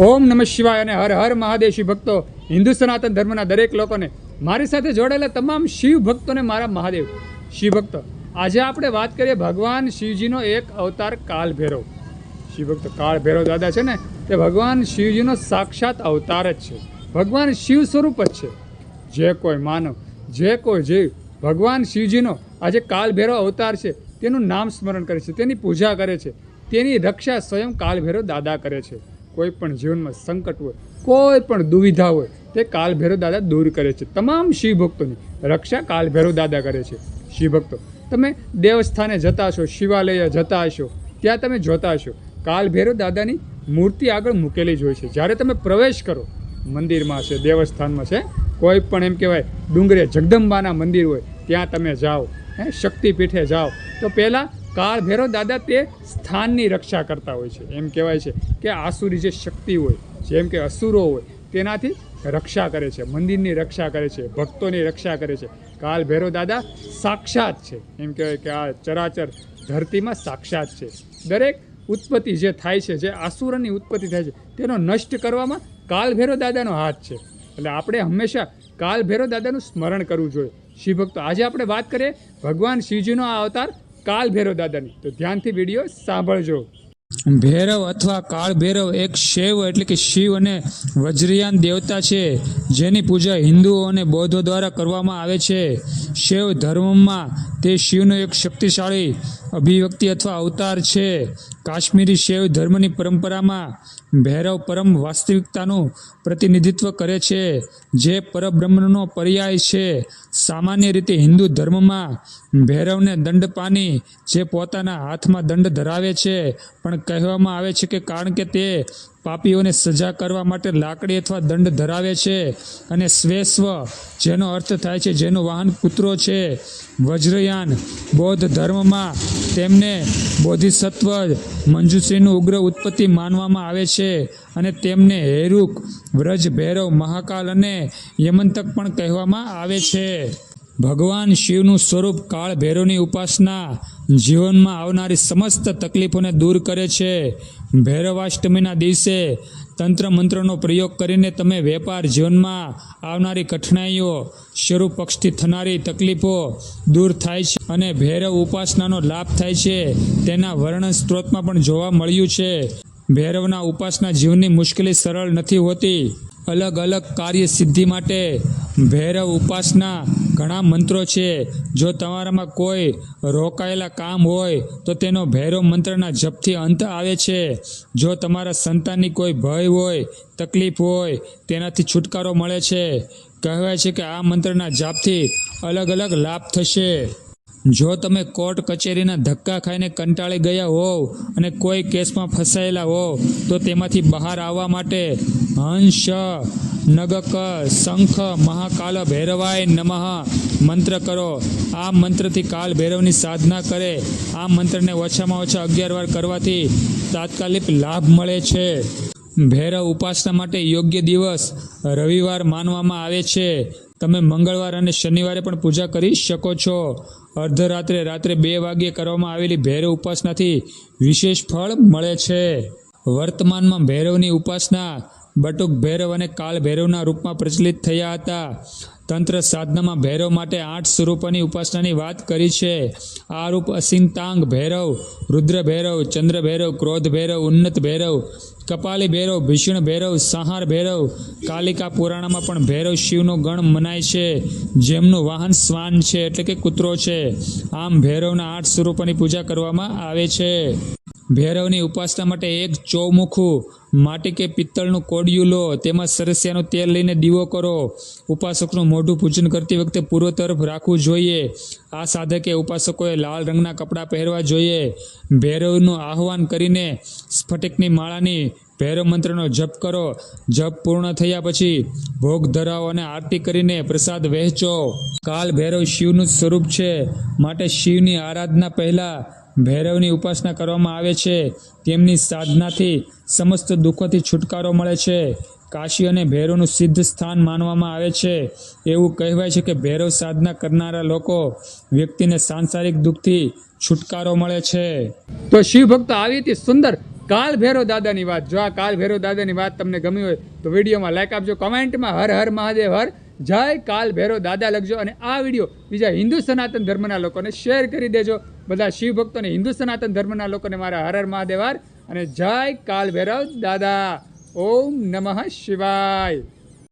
ઓમ નમઃ શિવાય અને હર હર મહાદેશી ભક્તો, હિન્દુ સનાતન ધર્મના દરેક લોકોને મારી સાથે જોડાયેલા તમામ શિવ ભક્તોને મારા મહાદેવ, શિવ ભક્તો, આજે આપણે વાત કરીએ ભગવાન શિવજીનો એક અવતાર કાલ ભૈરવ શિવ ભક્તો કાળ ભૈરવ દાદા છે ને તે ભગવાન શિવજીનો સાક્ષાત અવતાર જ છે. ભગવાન શિવ સ્વરૂપ જ છે. જે કોઈ માનવ, જે કોઈ જીવ, ભગવાન શિવજીનો આજે કાલ ભૈરવ અવતાર છે, તેનું નામ સ્મરણ કરે છે, તેની પૂજા કરે છે, તેની રક્ષા સ્વયં કાલ ભૈરવ દાદા કરે છે. કોઈ પણ જીવનમાં સંકટ હોય, કોઈ પણ દુવિધા હોય, તે કાલભૈરવ દાદા દૂર કરે છે. તમામ શિવભક્તોની રક્ષા કાલભૈરવ દાદા કરે છે. શિવભક્તો, તમે દેવસ્થાને જતા છો શિવાલય જતા હશો, ત્યાં તમે જોતા હશો. કાલભૈરવ દાદાની મૂર્તિ આગળ મૂકેલી જ હોય છે. જ્યારે તમે પ્રવેશ કરો, મંદિરમાં છે, દેવસ્થાનમાં છે, કોઈ પણ એમ કહેવાય, ડુંગરે જગદંબાના મંદિર હોય, ત્યાં તમે જાઓ, હે, શક્તિપીઠે જાઓ. તો પહેલાં કાળ ભૈરવ દાદા તે સ્થાનની રક્ષા કરતા હોય છે. એમ કહેવાય છે કે આસુરી જે શક્તિ હોય, જેમ કે અસુરો હોય, તેનાથી રક્ષા કરે છે, મંદિરની રક્ષા કરે છે, ભક્તોની રક્ષા કરે છે. કાલ ભૈરવ દાદા સાક્ષાત છે. એમ કહેવાય કે આ ચરાચર ધરતીમાં સાક્ષાત છે. દરેક ઉત્પત્તિ જે થાય છે, જે આસુરની ઉત્પત્તિ થાય છે, તેનો નષ્ટ કરવામાં કાલ દાદાનો હાથ છે. એટલે આપણે હંમેશા કાલ દાદાનું સ્મરણ કરવું જોઈએ. શિવ ભક્તો, આજે આપણે વાત કરીએ ભગવાન શિવજીનો આ અવતાર કાલ ભૈરવ દાદાની. તો ધ્યાનથી વીડિયો સાંભળજો. ભૈરવ અથવા કાળ ભૈરવ એક શૈવ એટલે કે શિવ અને વજ્રયાન દેવતા છે, જેની પૂજા હિન્દુઓ અને બૌદ્ધો દ્વારા કરવામાં આવે છે. શૈવ ધર્મમાં તે શિવનો એક શક્તિશાળી અભિવ્યક્તિ અથવા અવતાર છે. કાશ્મીરી શૈવ ધર્મની પરંપરામાં ભૈરવ પરમ વાસ્તવિકતાનું પ્રતિનિધિત્વ કરે છે, જે પરબ્રહ્મનો પર્યાય છે. સામાન્ય રીતે હિન્દુ ધર્મમાં ભૈરવને દંડપાની જે પોતાના હાથમાં દંડ ધરાવે છે. પણ કહેવામાં આવે છે કે કારણ કે તે પાપીઓને સજા કરવા માટે લાકડી અથવા દંડ ધરાવે છે અને સ્વેસ્વ, જેનો અર્થ થાય છે જેનું વાહન કૂતરો છે, વજ્રયાન, બૌદ્ધ ધર્મમાં તેમને બોધિસત્વ મંજુશ્રીનું ઉગ્ર ઉત્પત્તિ માનવામાં આવે છે અને તેમને હેરુક, વ્રજ, ભૈરવ, મહાકાલ અને યમંતક પણ કહેવામાં આવે છે. ભગવાન શિવનું સ્વરૂપ કાળ ભૈરવની ઉપાસના જીવનમાં આવનારી સમસ્ત તકલીફોને દૂર કરે છે. ભૈરવાષ્ટમીના દિવસે તંત્ર મંત્રનો પ્રયોગ કરીને તમે વેપાર જીવનમાં આવનારી કઠિનાઈઓ શરૂ પક્ષથી થનારી તકલીફો દૂર થાય છે અને ભૈરવ ઉપાસનાનો લાભ થાય છે. તેના વર્ણન સ્ત્રોતમાં પણ જોવા મળ્યું છે. ભૈરવના ઉપાસના જીવનની મુશ્કેલી સરળ નથી હોતી. અલગ અલગ કાર્ય સિદ્ધિ માટે ભૈરવ ઉપાસના ઘણા મંત્રો છે. જો તમારામાં કોઈ રોકાયેલા કામ હોય, તો તેનો ભૈરવ મંત્રના જપથી અંત આવે છે. જો તમારા સંતાનની કોઈ ભય હોય, તકલીફ હોય, તેનાથી છુટકારો મળે છે. કહેવાય છે કે આ મંત્રના જાપથી અલગ અલગ લાભ થશે. જો તમે કોર્ટ કચેરીના ધક્કા ખાઈને કંટાળી ગયા હોવ અને કોઈ કેસમાં ફસાયેલા હોવ, તો તેમાંથી બહાર આવવા માટે હંસ નગક શંખ મહાકાલ ભૈરવાય નમઃ મંત્ર કરો આ મંત્રથી કાલ ભૈરવની સાધના કરે। આ મંત્રને ઓછામાં ઓછા અગિયાર વાર કરવાથી તાત્કાલિક લાભ મળે છે। ભૈરવ ઉપાસના માટે યોગ્ય દિવસ રવિવાર માનવામાં આવે છે। તમે મંગળવાર અને શનિવારે પણ પૂજા કરી શકો છો। અર્ધરાત્રે રાત્રે બે વાગ્યે કરવામાં આવેલી ભૈરવ ઉપાસનાથી વિશેષ ફળ મળે છે। વર્તમાનમાં ભૈરવની ઉપાસના બટુક ભૈરવ અને કાળ ભૈરવના રૂપમાં પ્રચલિત થયા હતા. તંત્ર સાધનામાં ભૈરવ માટે આઠ સ્વરૂપોની ઉપાસનાની વાત કરી છે. આ રૂપ અસિંતાંગ ભૈરવ, રુદ્ર ભૈરવ, ચંદ્ર ભૈરવ, ક્રોધ ભૈરવ, ઉન્નત ભૈરવ, કપાલી ભૈરવ, ભીષણ ભૈરવ, સંહાર ભૈરવ, કાલિકા પુરાણમાં પણ ભૈરવ શિવનો ગણ મનાય છે. જેમનું વાહન શ્વાન છે એટલે કે કૂતરો છે. આમ ભૈરવના આઠ સ્વરૂપોની પૂજા કરવામાં આવે છે. ભૈરવની ઉપાસના માટે એક ચોમુખું માટી કે પિત્તળનું કોડિયું લો, તેમાં સરસિયાનું તેલ લઈને દીવો કરો. ઉપાસકનું મોઢું પૂજન કરતી વખતે પૂર્વ તરફ રાખવું જોઈએ. આ સાધકે ઉપાસકોએ લાલ રંગના કપડાં પહેરવા જોઈએ. ભૈરવનું આહ્વાન કરીને સ્ફટિકની માળાની ભૈરવ મંત્રનો જપ કરો. જપ પૂર્ણ થયા પછી ભોગ ધરાવો અને આરતી કરીને પ્રસાદ વહેંચો. કાલ ભૈરવ શિવનું સ્વરૂપ છે. માટે શિવની આરાધના પહેલાં ભૈરવની ઉપાસના કરવામાં આવે છે. તેમની સાધનાથી સમસ્ત દુઃખોથી છુટકારો મળે છે. કાશી અને ભૈરવનું સિદ્ધ સ્થાન માનવામાં આવે છે. એવું કહેવાય છે કે ભૈરવ સાધના કરનારા લોકો વ્યક્તિને સાંસારિક દુઃખથી છુટકારો મળે છે. તો શિવ ભક્ત આવી હતી સુંદર કાલ ભૈરવ દાદાની વાત. જો આ કાલ ભૈરવ દાદાની વાત તમને ગમી હોય તો વિડીયોમાં લાઈક આપજો કોમેન્ટમાં હર હર મહાદેવ, હર જય કાલ ભૈરવ દાદા લખજો અને આ વીડિયો બીજા હિન્દુ સનાતન ધર્મના લોકોને શેર કરી દેજો. બધા શિવ ભક્તોને હિન્દુ સનાતન ધર્મના લોકોને મારા હર હર મહાદેવ અને જય કાલ ભૈરવ, દાદા. ઓમ નમઃ શિવાય.